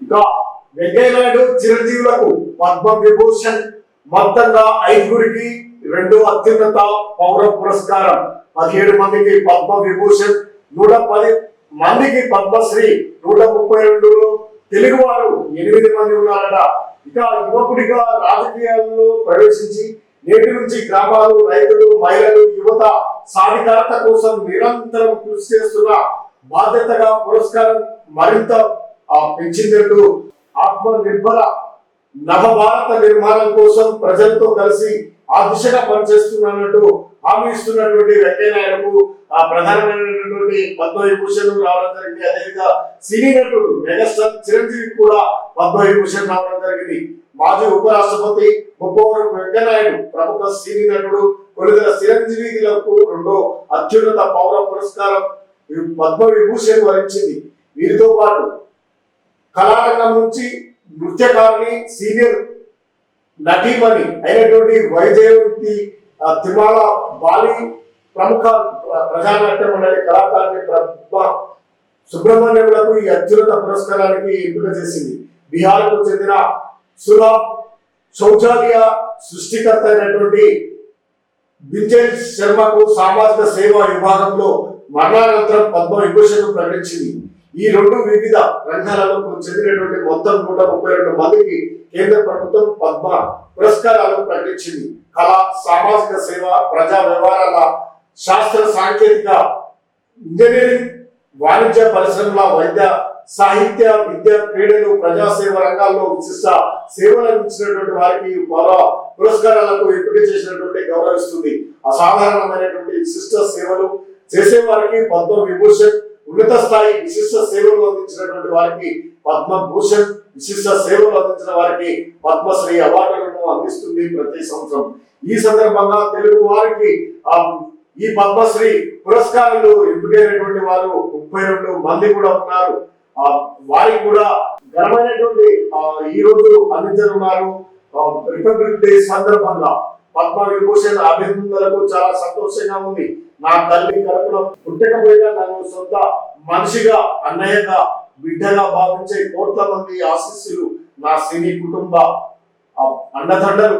ఇక వెంకయ్యనాయుడు చిరంజీవులకు పద్మ విభూషణ్ మొత్తంగా ఐదుగురికి రెండు అత్యున్నత పౌర పురస్కారం. పదిహేడు మందికి పద్మ విభూషణ్ నూట పది మందికి పద్మశ్రీ నూట ముప్పై రెండులో తెలుగువారు ఎనిమిది మంది ఉన్నారట. ఇక యువకుడిగా రాజకీయాల్లో ప్రవేశించి నేటి నుంచి గ్రామాలు రైతులు మహిళలు యువత సాధికారత కోసం నిరంతరం కృషి చేస్తున్న బాధ్యతగా పురస్కారం మరింత ఆ, పెంచిందంటూ ఆత్మ నిర్భర నవభారత నిర్మాణం కోసం ప్రజలతో కలిసి ఆ దిశగా పనిచేస్తున్నట్టు హామీ ఇస్తున్నటువంటి వెంకయ్యనాయుడుకు ఆ ప్రధానమైనటువంటి పద్మవిభూషణ్ రావడం జరిగింది. అదేవిధంగా సినీ నటుడు మెగాస్టార్ చిరంజీవి కూడా పద్మవిభూషణ్ రావడం జరిగింది. మాజీ ఉపరాష్ట్రపతి ముప్పవరం వెంకయ్యనాయుడు ప్రముఖ సినీ నటుడు కొలుదల చిరంజీవిలకు రెండో అత్యున్నత పౌర పురస్కారం పద్మవిభూషణ్ పద్మ విభూషణ్ వరించింది. వీరితో పాటు కళారంగం నుంచి నృత్యకారిణి సీనియర్ నటీమణి అయినటువంటి వైజయంతి ఆ, తిరుమల బాలి ప్రముఖ ప్ర- ప్రజానాట్య మండలి కళాకారిణి పద్మ సుబ్రహ్మణ్యములకు ఈ అత్యున్నత పురస్కారానికి ఎంపిక చేసింది. బీహార్కు చెందిన సులభ శౌచాలయ సృష్టికర్త అయినటువంటి బింజల్ శర్మకు సామాజిక సేవా విభాగంలో మరణానంతరం పద్మ విభూషణ్ ప్రకటించింది. ఈ రెండు వివిధ రంగాలలో చెందినటువంటి మొత్తం నూట ముప్పై రెండు మందికి కేంద్ర ప్రభుత్వం పద్మ పురస్కారాలను ప్రకటించింది. కళ సామాజిక సేవ ప్రజా వ్యవహారాల శాస్త్ర సాంకేతిక ఇంజనీరింగ్ వాణిజ్య పరిశ్రమల వైద్య సాహిత్య విద్య క్రీడలు ప్రజాసేవ రంగాల్లో విశిష్ట సేవలు అందించినటువంటి వారికి పలు పురస్కారాలకు ఎంపిక చేసినటువంటి గౌరవిస్తుంది. అసాధారణమైనటువంటి విశిష్ట సేవలు చేసే వారికి పద్మ విభూషణ్ ఉన్నత స్థాయి విశిష్ట సేవలు అందించినటువంటి వారికి పద్మభూషణ్ విశిష్ట సేవలు అందించిన వారికి పద్మశ్రీ అవార్డులను అందిస్తుంది ప్రతి సంవత్సరం. ఈ సందర్భంగా తెలుగు వారికి ఈ పద్మశ్రీ పురస్కారాలు ఎంపికైనటువంటి వారు ముప్పై రెండు మంది కూడా ఉన్నారు. ఆ, వారికి కూడా ఘనమైనటువంటి ఈ రోజు అందించనున్నారు. రిపబ్లిక్ డే సందర్భంగా పద్మ విభూషణ్ అభినందనలకు చాలా సంతోషంగా ఉంది. నా తల్లి కడుపులో పుట్టకపోయినా నన్ను సొంత మనిషిగా అన్నయ్యగా బిడ్డగా భావించే కోట్ల మంది ఆశీస్సులు నా సినీ కుటుంబ అండదండలు.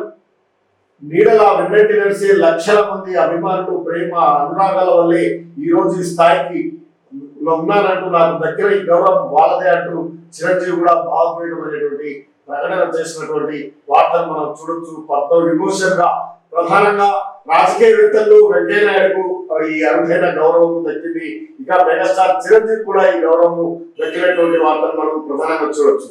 నీడలా వెన్నెట్టి నడిచే లక్షల మంది అభిమానులు ప్రేమ అనురాగాల వల్లే ఈ రోజు ఈ స్థాయికి లో ఉన్నానంటూ నాకు దగ్గర ఈ గౌరవం వాళ్ళదే అంటూ చిరంజీవి కూడా భావపీఠమైనటువంటి ప్రకటన చేసినటువంటి వార్తలు మనం చూడొచ్చు. పద్మ విమోషంగా ప్రధానంగా రాజకీయవేత్తలు వెంకయ్య నాయుడుకు ఈ అరుదైన గౌరవం దక్కింది ఇక మెగాస్టార్ చిరంజీవి కూడా ఈ గౌరవం దక్కినటువంటి వార్తలు మనం ప్రధానంగా చూడొచ్చు.